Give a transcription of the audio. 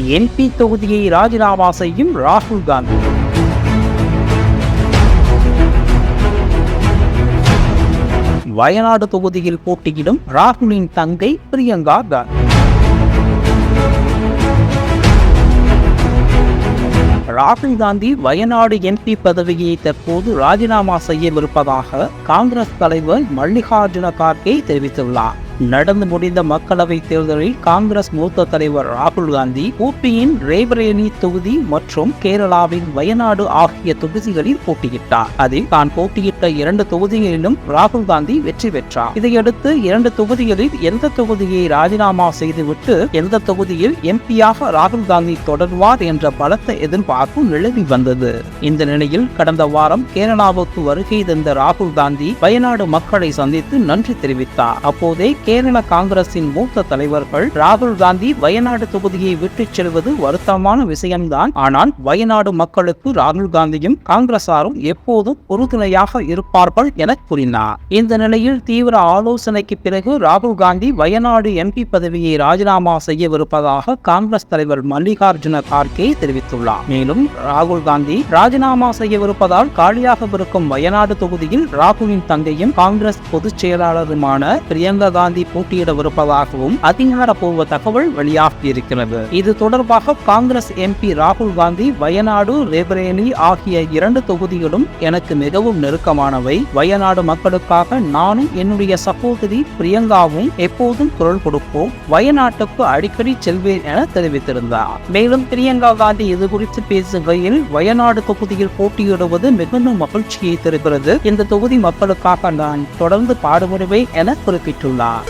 MP தொகுதியை ராஜினாமா செய்யும் ராகுல் காந்தி. வயநாடு தொகுதியில் போட்டியிடும் ராகுலின் தங்கை பிரியங்கா காந்தி. ராகுல் காந்தி வயநாடு எம்பி பதவியை தற்போது ராஜினாமா செய்யவிருப்பதாக காங்கிரஸ் தலைவர் மல்லிகார்ஜுன கார்கே தெரிவித்துள்ளார். நடந்து முடிந்த மக்களவைத் தேர்தலில் காங்கிரஸ் மூத்த தலைவர் ராகுல் காந்தி ஊபியின் ரேபரேலி தொகுதி மற்றும் கேரளாவின் வயநாடு ஆகிய தொகுதிகளில் போட்டியிட்டார். அதில் தான் போட்டியிட்ட இரண்டு தொகுதிகளிலும் ராகுல் காந்தி வெற்றி பெற்றார். இதையடுத்து இரண்டு தொகுதிகளில் எந்த தொகுதியை ராஜினாமா செய்துவிட்டு எந்த தொகுதியில் எம்பியாக ராகுல் காந்தி தொடர்வார் என்ற பலத்த எதிர்பார்ப்பு நிலவி வந்தது. இந்த நிலையில் கடந்த வாரம் கேரளாவுக்கு வருகை தந்த ராகுல் காந்தி வயநாடு மக்களை சந்தித்து நன்றி தெரிவித்தார். அப்போதே கேரள காங்கிரசின் மூத்த தலைவர்கள் ராகுல் காந்தி வயநாடு தொகுதியை விட்டுச் செல்வது வருத்தமான விஷயம்தான். ஆனால் வயநாடு மக்களுக்கு ராகுல் காந்தியும் காங்கிரசாரும் எப்போதும் உறுதுணையாக இருப்பார்கள் என கூறினார். இந்த நிலையில் தீவிர ஆலோசனைக்கு பிறகு ராகுல் காந்தி வயநாடு எம்பி பதவியை ராஜினாமா செய்யவிருப்பதாக காங்கிரஸ் தலைவர் மல்லிகார்ஜுன கார்கே தெரிவித்துள்ளார். மேலும் ராகுல் காந்தி ராஜினாமா செய்யவிருப்பதால் காலியாகவிருக்கும் வயநாடு தொகுதியில் ராகுலின் தங்கையும் காங்கிரஸ் பொதுச் செயலாளருமான பிரியங்கா காந்தி போட்டியிடவிருப்பதாகவும் அதிகாரப்பூர்வ தகவல் வெளியாகியிருக்கிறது. இது தொடர்பாக காங்கிரஸ் எம்பி ராகுல் காந்தி வயநாடு ரேபரேலி ஆகிய இரண்டு தொகுதிகளும் எனக்கு மிகவும் நெருக்கமானவை. வயநாடு மக்களுக்காக நானும் என்னுடைய சகோதரி பிரியங்காவும் எப்போதும் குரல் கொடுப்போம். வயநாட்டுக்கு அடிக்கடி செல்வேன் என தெரிவித்திருந்தார். மேலும் பிரியங்கா காந்தி இது குறித்து பேசுகையில் வயநாடு தொகுதியில் போட்டியிடுவது மிகுந்த மகிழ்ச்சியை தருகிறது. இந்த தொகுதி மக்களுக்காக நான் தொடர்ந்து பாடுபடுவேன் என குறிப்பிட்டுள்ளார்.